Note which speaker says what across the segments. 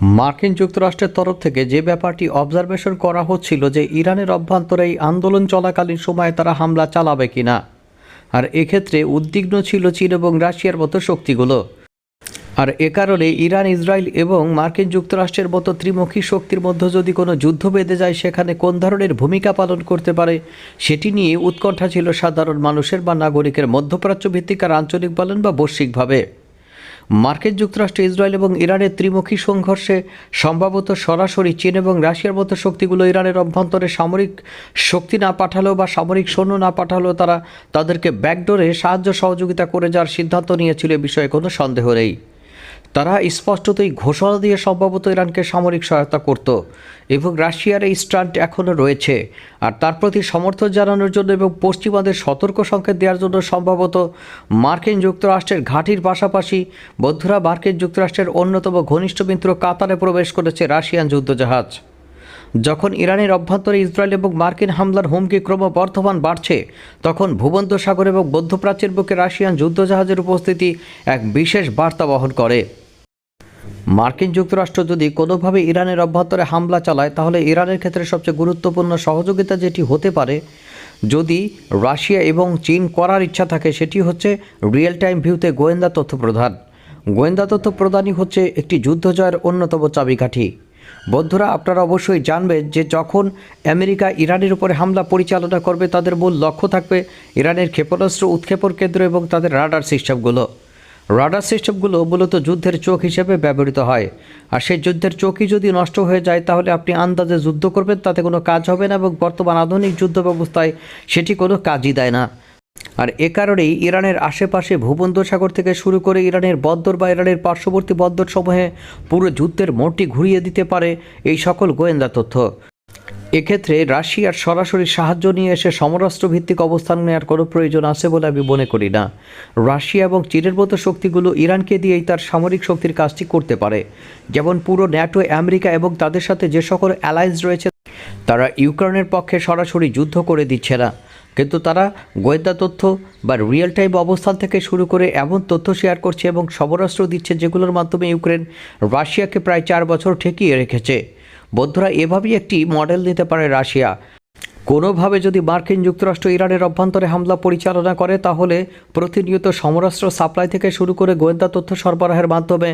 Speaker 1: মার্কিন যুক্তরাষ্ট্রের তরফ থেকে যে ব্যাপারটি অবজারভেশন করা হচ্ছিল যে ইরানের অভ্যন্তরে এই আন্দোলন চলাকালীন সময়ে তারা হামলা চালাবে কিনা, আর এক্ষেত্রে উদ্বিগ্ন ছিল চীন এবং রাশিয়ার মতো শক্তিগুলো। আর এ কারণে ইরান, ইসরায়েল এবং মার্কিন যুক্তরাষ্ট্রের মতো ত্রিমুখী শক্তির মধ্যে যদি কোনো যুদ্ধ বেঁধে যায়, সেখানে কোন ধরনের ভূমিকা পালন করতে পারে, সেটি নিয়ে উৎকণ্ঠা ছিল সাধারণ মানুষের বা নাগরিকের মধ্যপ্রাচ্য ভিত্তিক আর আঞ্চলিক বলেন বা বৈশ্বিকভাবে। মার্কিন যুক্তরাষ্ট্র, ইসরায়েল এবং ইরানের ত্রিমুখী সংঘর্ষে সম্ভবত সরাসরি চীন এবং রাশিয়ার মতো শক্তিগুলো ইরানের অভ্যন্তরে সামরিক শক্তি না পাঠালো বা সামরিক সৈন্য না পাঠালেও তারা তাদেরকে ব্যাকডোরে সাহায্য সহযোগিতা করে যাওয়ার সিদ্ধান্ত নিয়েছিল এ বিষয়ে কোনো সন্দেহ নেই। তারা স্পষ্টতই ঘোষণা দিয়ে সম্ভবত ইরানকে সামরিক সহায়তা করত এবং রাশিয়ার এই স্ট্যান্ড এখনও রয়েছে আর তার প্রতি সমর্থন জানানোর জন্য এবং পশ্চিমাদের সতর্ক সংকেত দেওয়ার জন্য সম্ভবত মার্কিন যুক্তরাষ্ট্রের ঘাঁটির পাশাপাশি বন্ধুরা মার্কিন যুক্তরাষ্ট্রের অন্যতম ঘনিষ্ঠ মিত্র কাতারে প্রবেশ করেছে রাশিয়ান যুদ্ধজাহাজ। যখন ইরানের অভ্যন্তরে ইসরায়েল এবং মার্কিন হামলার হুমকি ক্রমবর্ধমান বাড়ছে, তখন ভূমধ্যসাগর এবং মধ্যপ্রাচ্যের বুকে রাশিয়ান যুদ্ধজাহাজের উপস্থিতি এক বিশেষ বার্তা বহন করে। মার্কিন যুক্তরাষ্ট্র যদি কোনোভাবে ইরানের অভ্যন্তরে হামলা চালায়, তাহলে ইরানের ক্ষেত্রে সবচেয়ে গুরুত্বপূর্ণ সহযোগিতা যেটি হতে পারে, যদি রাশিয়া এবং চীন করার ইচ্ছা থাকে, সেটি হচ্ছে রিয়েল টাইম ভিউতে গোয়েন্দা তথ্য প্রদান গোয়েন্দা তথ্য প্রদানই হচ্ছে একটি যুদ্ধ জয়ের অন্যতম চাবিকাঠি। বন্ধুরা, আপনারা অবশ্যই জানবেন যে যখন আমেরিকা ইরানের উপরে হামলা পরিচালনা করবে, তাদের মূল লক্ষ্য থাকবে ইরানের ক্ষেপণাস্ত্র উৎক্ষেপণ কেন্দ্র এবং তাদের রাডার সিস্টেমগুলো। রাডার সিস্টেমগুলো মূলত যুদ্ধের চোখ হিসেবে ব্যবহৃত হয়। আর সেই যুদ্ধের চোখই যদি নষ্ট হয়ে যায়, তাহলে আপনি আন্দাজে যুদ্ধ করবেন, তাতে কোনো কাজ হবে না এবং বর্তমান আধুনিক যুদ্ধ ব্যবস্থায় সেটি কোনো কাজই দেয় না। আর এ কারণেই ইরানের আশেপাশে ভূমধ্যসাগর থেকে শুরু করে ইরানের বন্দর বা ইরানের পার্শ্ববর্তী বন্দর সমূহে পুরো যুদ্ধের মোড়টি ঘুরিয়ে দিতে পারে এই সকল গোয়েন্দা তথ্য। এক্ষেত্রে রাশিয়ার সরাসরি সাহায্য নিয়ে এসে সমরাস্ত্র ভিত্তিক অবস্থান নেওয়ার কোনো প্রয়োজন আছে বলে আমি মনে করি না। রাশিয়া এবং চীনের মতো শক্তিগুলো ইরানকে দিয়েই তার সামরিক শক্তির কাজটি করতে পারে। যেমন পুরো ন্যাটো, আমেরিকা এবং তাদের সাথে যে সকল অ্যালায়েন্স রয়েছে, তারা ইউক্রেনের পক্ষে সরাসরি যুদ্ধ করে দিচ্ছে না। কিন্তু তারা গোয়েন্দা তথ্য বা রিয়েল টাইম অবস্থান থেকে শুরু করে এমন তথ্য শেয়ার করছে এবং সমরাস্ত্র দিচ্ছে যেগুলোর মাধ্যমে ইউক্রেন রাশিয়াকে প্রায় চার বছর ঠেকিয়ে রেখেছে। বন্ধুরা এভাবেই একটি মডেল নিতে পারে রাশিয়া। কোনোভাবে যদি মার্কিন যুক্তরাষ্ট্র ইরানের অভ্যন্তরে হামলা পরিচালনা করে, তাহলে প্রতিনিয়ত সমরাস্ত্র সাপ্লাই থেকে শুরু করে গোয়েন্দা তথ্য সরবরাহের মাধ্যমে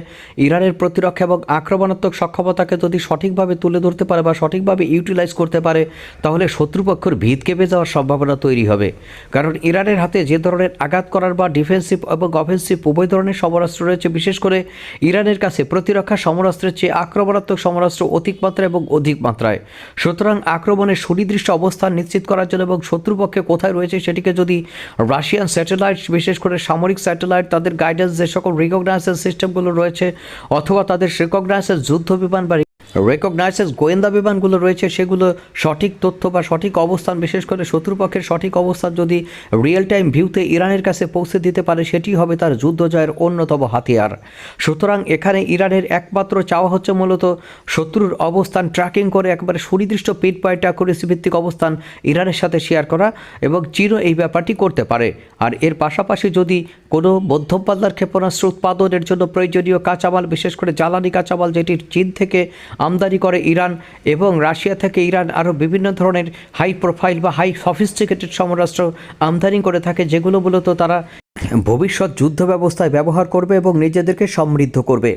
Speaker 1: ইরানের প্রতিরক্ষা এবং আক্রমণাত্মক সক্ষমতাকে যদি সঠিকভাবে তুলে ধরতে পারে বা সঠিকভাবে ইউটিলাইজ করতে পারে, তাহলে শত্রুপক্ষের ভিত কেঁপে যাওয়ার সম্ভাবনা তৈরি হবে। কারণ ইরানের হাতে যে ধরনের আঘাত করার বা ডিফেন্সিভ এবং অফেন্সিভ উভয় ধরনের সমরাস্ত্র রয়েছে, বিশেষ করে ইরানের কাছে প্রতিরক্ষা সমরাস্ত্রের চেয়ে আক্রমণাত্মক সমরাস্ত্র অধিক মাত্রায় এবং অধিক মাত্রায়। সুতরাং আক্রমণের সুনির্দিষ্ট অবস্থান নিশ্চিত করার জন্য এবং শত্রুপক্ষে কোথায় রয়েছে সেটিকে যদি রাশিয়ান স্যাটেলাইট, বিশেষ করে সামরিক স্যাটেলাইট, তাদের গাইডেন্স যে সকল রিকগনাইজেন্স সিস্টেমগুলো রয়েছে অথবা তাদের রিকগনাইজেন্স যুদ্ধ বিমান বা রেকগনাইজেস গোয়েন্দা বিমানগুলো রয়েছে, সেগুলো সঠিক তথ্য বা সঠিক অবস্থান, বিশেষ করে শত্রুপক্ষের সঠিক অবস্থান যদি রিয়েল টাইম ভিউতে ইরানের কাছে পৌঁছে দিতে পারে, সেটি হবে তার যুদ্ধ জয়ের অন্যতম হাতিয়ার। সুতরাং এখানে ইরানের একমাত্র চাওয়া হচ্ছে মূলত শত্রুর অবস্থান ট্র্যাকিং করে, একবারে সুনির্দিষ্ট পিট পয়েন্ট অ্যাকুরেসি ভিত্তিক অবস্থান ইরানের সাথে শেয়ার করা এবং চীনও এই ব্যাপারটি করতে পারে। আর এর পাশাপাশি যদি কোনো মধ্যম পাল্লার ক্ষেপণাস্ত্র উৎপাদনের জন্য প্রয়োজনীয় কাঁচামাল, বিশেষ করে জ্বালানি কাঁচামাল, যেটি চীন থেকে আমদানি করে ইরান এবং রাশিয়া থেকে ইরান আরও বিভিন্ন ধরনের হাই প্রোফাইল বা হাই সফিস্টিকেটেড সমরাষ্ট্র আমদানি করে থাকে, যেগুলো মূলত তারা ভবিষ্যৎ যুদ্ধ ব্যবস্থায় ব্যবহার করবে এবং নিজেদেরকে সমৃদ্ধ করবে।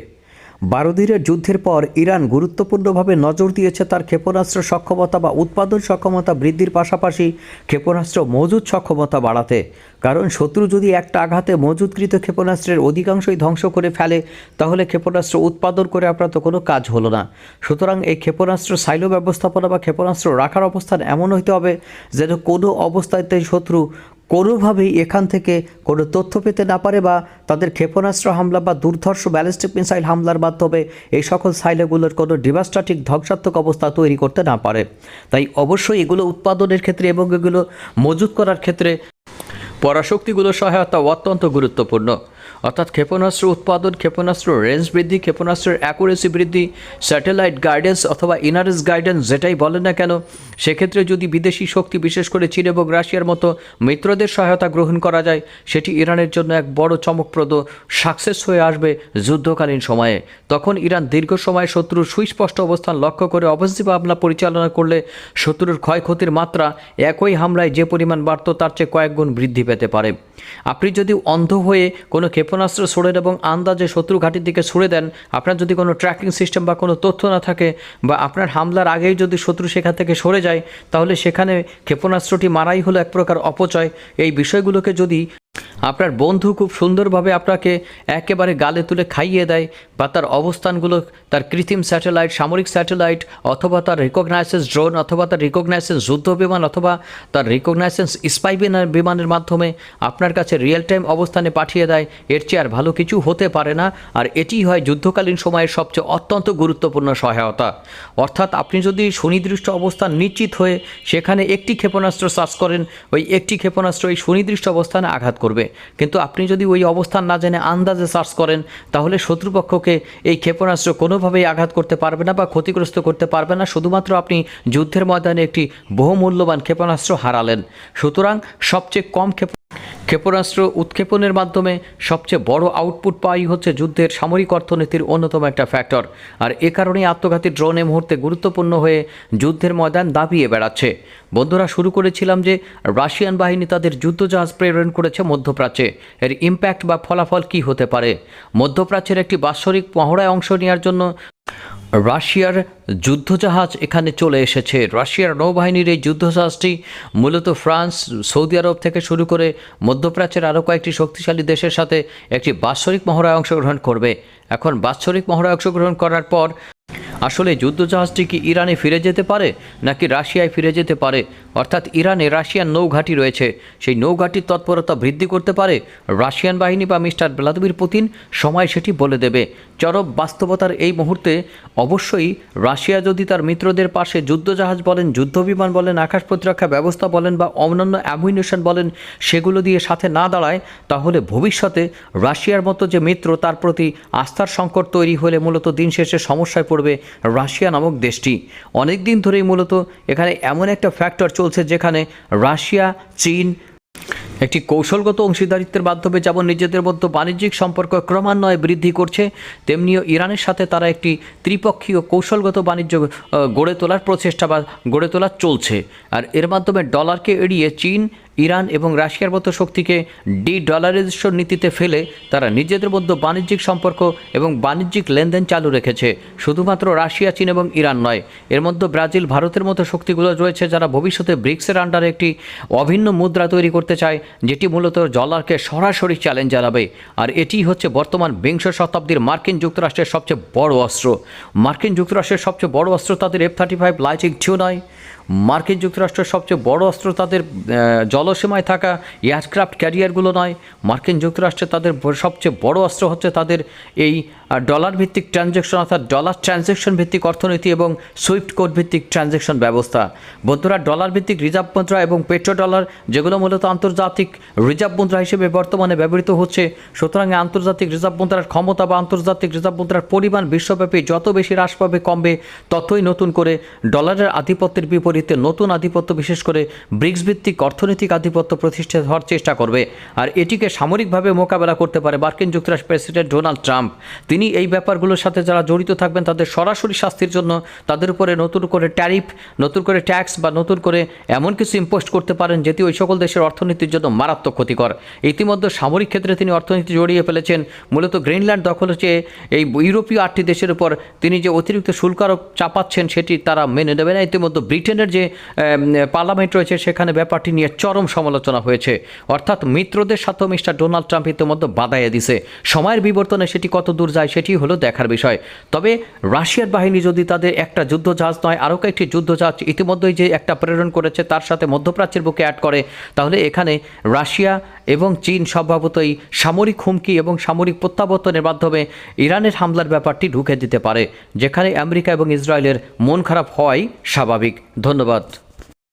Speaker 1: বারো দিনের যুদ্ধের পর ইরান গুরুত্বপূর্ণভাবে নজর দিয়েছে তার ক্ষেপণাস্ত্র সক্ষমতা বা উৎপাদন সক্ষমতা বৃদ্ধির পাশাপাশি ক্ষেপণাস্ত্র মজুদ সক্ষমতা বাড়াতে। কারণ শত্রু যদি একটা আঘাতে মজুদকৃত ক্ষেপণাস্ত্রের অধিকাংশই ধ্বংস করে ফেলে, তাহলে ক্ষেপণাস্ত্র উৎপাদন করে আপনার তো কোনো কাজ হলো না। সুতরাং এই ক্ষেপণাস্ত্র সাইলো ব্যবস্থাপনা বা ক্ষেপণাস্ত্র রাখার অবস্থান এমন হইতে হবে যেন কোনো অবস্থাতে শত্রু কোনোভাবেই এখান থেকে কোনো তথ্য পেতে না পারে বা তাদের ক্ষেপণাস্ত্র হামলা বা দুর্ধর্ষ ব্যালিস্টিক মিসাইল হামলার মাধ্যমে এই সকল সাইলেগুলোর কোনো ডিভাস্টাটিক ধ্বংসাত্মক অবস্থা তৈরি করতে না পারে। তাই অবশ্যই এগুলো উৎপাদনের ক্ষেত্রে এবং এগুলো মজুত করার ক্ষেত্রে পরাশক্তিগুলোর সহায়তা অত্যন্ত গুরুত্বপূর্ণ। অর্থাৎ ক্ষেপণাস্ত্র উৎপাদন, ক্ষেপণাস্ত্র রেঞ্জ বৃদ্ধি, ক্ষেপণাস্ত্রের অ্যাকুরেসি বৃদ্ধি স্যাটেলাইট গাইডেন্স অথবা ইনারেস গাইডেন্স যেটাই বলেন না কেন, সেক্ষেত্রে যদি বিদেশি শক্তি, বিশেষ করে চীন এবং রাশিয়ার মতো মিত্রদের সহায়তা গ্রহণ করা যায়, সেটি ইরানের জন্য এক বড় চমকপ্রদ সাকসেস হয়ে আসবে যুদ্ধকালীন সময়ে। তখন ইরান দীর্ঘ সময় শত্রুর সুস্পষ্ট অবস্থান লক্ষ্য করে অবস্থিত হামলা পরিচালনা করলে শত্রুর ক্ষয়ক্ষতির মাত্রা একই হামলায় যে পরিমাণ বাড়ত, তার চেয়ে কয়েক গুণ বৃদ্ধি পেতে পারে। আপনি যদি অন্ধ হয়ে কোনো ক্ষেপণাস্ত্র ছোড়েন এবং আন্দাজে শত্রু ঘাটির দিকে ছুড়ে দেন, আপনার যদি কোনো ট্র্যাকিং সিস্টেম বা কোনো তথ্য না থাকে বা আপনার হামলার আগেই যদি শত্রু সেখান থেকে সরে যায়, তাহলে সেখানে ক্ষেপণাস্ত্রটি মারাই হলো এক প্রকার অপচয়। এই বিষয়গুলোকে যদি আপনার বন্ধু খুব সুন্দরভাবে আপনাকে একেবারে গালে তুলে খাইয়ে দেয় বা তার অবস্থানগুলো, তার কৃত্রিম স্যাটেলাইট, সামরিক স্যাটেলাইট অথবা তার রিকগনাইসেন্স ড্রোন অথবা তার রিকগনাইসেন্স যুদ্ধ বিমান অথবা তার রিকগনাইসেন্স স্পাই বিমানের মাধ্যমে আপনার কাছে রিয়েল টাইম অবস্থানে পাঠিয়ে দেয়, এর চেয়ে আর ভালো কিছু হতে পারে না। আর এটি হয় যুদ্ধকালীন সময়ের সবচেয়ে অত্যন্ত গুরুত্বপূর্ণ সহায়তা। অর্থাৎ আপনি যদি সুনির্দিষ্ট অবস্থান নিশ্চিত হয়ে সেখানে একটি ক্ষেপণাস্ত্র সার্চ করেন, ওই একটি ক্ষেপণাস্ত্র এই সুনির্দিষ্ট অবস্থানে আঘাত করবে। কিন্তু আপনি যদি ওই অবস্থান না জেনে আন্দাজে সার্চ করেন, তাহলে শত্রুপক্ষকে এই ক্ষেপণাস্ত্র কোনোভাবেই আঘাত করতে পারবে না বা ক্ষতিগ্রস্ত করতে পারবে না। শুধুমাত্র আপনি যুদ্ধের ময়দানে একটি বহুমূল্যবান ক্ষেপণাস্ত্র হারালেন। সুতরাং সবচেয়ে কম ক্ষেপ ক্ষেপণাস্ত্র উৎক্ষেপণের মাধ্যমে সবচেয়ে বড় আউটপুট পাওয়াই হচ্ছে যুদ্ধের সামরিক অর্থনীতির অন্যতম একটা ফ্যাক্টর। আর এ কারণেই আত্মঘাতী ড্রোন এ মুহূর্তে গুরুত্বপূর্ণ হয়ে যুদ্ধের ময়দান দাবিয়ে বেড়াচ্ছে। বন্ধুরা, শুরু করেছিলাম যে রাশিয়ান বাহিনী তাদের যুদ্ধজাহাজ প্রেরণ করেছে মধ্যপ্রাচ্যে। এর ইম্প্যাক্ট বা ফলাফল কী হতে পারে? মধ্যপ্রাচ্যের একটি বাৎসরিক মহড়ায় অংশ নেওয়ার জন্য রাশিয়ার যুদ্ধজাহাজ এখানে চলে এসেছে। রাশিয়ার নৌবাহিনীর এই যুদ্ধজাহাজটি মূলত ফ্রান্স, সৌদি আরব থেকে শুরু করে মধ্যপ্রাচ্যের আরও কয়েকটি শক্তিশালী দেশের সাথে একটি বাৎসরিক মহড়ায় অংশগ্রহণ করবে। এখন বাৎসরিক মহড়ায় অংশগ্রহণ করার পর আসলে যুদ্ধজাহাজটি কি ইরানে ফিরে যেতে পারে, নাকি রাশিয়ায় ফিরে যেতে পারে? অর্থাৎ ইরানে রাশিয়ান নৌঘাঁটি রয়েছে, সেই নৌঘাঁটির তৎপরতা বৃদ্ধি করতে পারে রাশিয়ান বাহিনী বা মিস্টার ভ্লাদিমির পুতিন? সময় সেটি বলে দেবে। চরম বাস্তবতার এই মুহূর্তে অবশ্যই রাশিয়া যদি তার মিত্রদের পাশে যুদ্ধজাহাজ বলেন, যুদ্ধবিমান বলেন, আকাশ প্রতিরক্ষা ব্যবস্থা বলেন বা অন্যান্য অ্যামুনিশন বলেন, সেগুলো দিয়ে সাথে না দাঁড়ায়, তাহলে ভবিষ্যতে রাশিয়ার মতো যে মিত্র, তার প্রতি আস্থার সংকট তৈরি হলে মূলত দিন শেষে সমস্যায় পড়বে রাশিয়া নামক দেশটি। অনেক দিন ধরেই মূলত এখানে এমন একটা ফ্যাক্টর চলছে যেখানে রাশিয়া, চীন একটি কৌশলগত অংশীদারিত্বের মাধ্যমে যেমন নিজেদের মধ্যে বাণিজ্যিক সম্পর্ক ক্রমান্বয়ে বৃদ্ধি করছে তেমনিও ইরানের সাথে তারা একটি ত্রিপক্ষীয় কৌশলগত বাণিজ্য গড়ে তোলার প্রচেষ্টা বা গড়ে তোলা চলছে। আর এর মাধ্যমে ডলারকে এড়িয়ে চীন ইরান এবং রাশিয়ার মতো শক্তিকে ডি ডলারাইজেশন নীতিতে ফেলে তারা নিজেদের মধ্যে বাণিজ্যিক সম্পর্ক এবং বাণিজ্যিক লেনদেন চালু রেখেছে। শুধুমাত্র রাশিয়া, চীন এবং ইরান নয়, এর মধ্যে ব্রাজিল, ভারতের মতো শক্তিগুলো রয়েছে যারা ভবিষ্যতে ব্রিক্সের আন্ডারে একটি অভিন্ন মুদ্রা তৈরি করতে চায়, যেটি মূলত ডলারকে সরাসরি চ্যালেঞ্জ জানাবে। আর এটি হচ্ছে বর্তমান বিংশ শতাব্দীর মার্কিন যুক্তরাষ্ট্রের সবচেয়ে বড় অস্ত্র। মার্কিন যুক্তরাষ্ট্রের সবচেয়ে বড় অস্ত্র তাদের F thirty five lightning two নয়। মার্কিন যুক্তরাষ্ট্রের সবচেয়ে বড় অস্ত্র তাদের জলসীমায় থাকা এয়ারক্রাফট ক্যারিয়ারগুলো নয়, মার্কিন যুক্তরাষ্ট্রে তাদের সবচেয়ে বড় অস্ত্র হচ্ছে তাদের এই ডলার ভিত্তিক ট্রানজ্যাকশন অর্থাৎ ডলার ট্রানজ্যাকশন ভিত্তিক অর্থনীতি এবং সুইফট কোড ভিত্তিক ট্রানজ্যাকশন ব্যবস্থা। বন্ধুরা ডলার ভিত্তিক রিজার্ভ মুদ্রা এবং পেট্রো ডলার যেগুলো মূলত আন্তর্জাতিক রিজার্ভ মুদ্রা হিসেবে বর্তমানে ব্যবহৃত হচ্ছে, সুতরাং আন্তর্জাতিক রিজার্ভ মুদ্রার ক্ষমতা বা আন্তর্জাতিক রিজার্ভ মুদ্রার পরিমাণ বিশ্বব্যাপী যত বেশি হ্রাস পাবে, কমবে, ততই নতুন করে ডলারের আধিপত্যের বিপরীতে নতুন আধিপত্য, বিশেষ করে ব্রিক্স ভিত্তিক অর্থনৈতিক আধিপত্য প্রতিষ্ঠা হওয়ার চেষ্টা করবে। আর এটিকে সামরিকভাবে মোকাবেলা করতে পারে মার্কিন যুক্তরাষ্ট্র প্রেসিডেন্ট ডোনাল্ড ট্রাম্প। তিনি এই ব্যাপারগুলোর সাথে যারা জড়িত থাকবেন, তাদের সরাসরি শাস্তির জন্য তাদের উপরে নতুন করে ট্যারিফ, নতুন করে ট্যাক্স বা নতুন করে এমন কিছু ইম্পোস্ট করতে পারেন যেটি ওই সকল দেশের অর্থনীতির জন্য মারাত্মক ক্ষতিকর। ইতিমধ্যে সামরিক ক্ষেত্রে তিনি অর্থনীতি জড়িয়ে ফেলেছেন। মূলত গ্রিনল্যান্ড দখল চেয়ে এই ইউরোপীয় আটটি দেশের উপর। তিনি যে অতিরিক্ত শুল্ক আরোপ চাপাচ্ছেন, সেটি তারা মেনে নেবে না। ইতিমধ্যে ব্রিটেনের যে পার্লামেন্ট রয়েছে, সেখানে ব্যাপারটি নিয়ে চরম সমালোচনা হয়েছে। অর্থাৎ মিত্রদের সাথেও মিস্টার ডোনাল্ড ট্রাম্প ইতিমধ্যে বাধাইয়া দিছে। সময়ের বিবর্তনে সেটি কত দূর যায় সেটি হলো দেখার বিষয়। তবে রাশিয়ার বাহিনী যদি তাদের একটা যুদ্ধজাহাজ নয়, আরও কয়েকটি যুদ্ধজাহাজ ইতিমধ্যেই যে একটা প্রেরণ করেছে, তার সাথে মধ্যপ্রাচ্যের বুকে অ্যাড করে, তাহলে এখানে রাশিয়া এবং চীন স্বভাবতই সামরিক হুমকি এবং সামরিক প্রত্যাবর্তনের মাধ্যমে ইরানের হামলার ব্যাপারটি ঢুকে দিতে পারে, যেখানে আমেরিকা এবং ইসরায়েলের মন খারাপ হওয়াই স্বাভাবিক। ধন্যবাদ।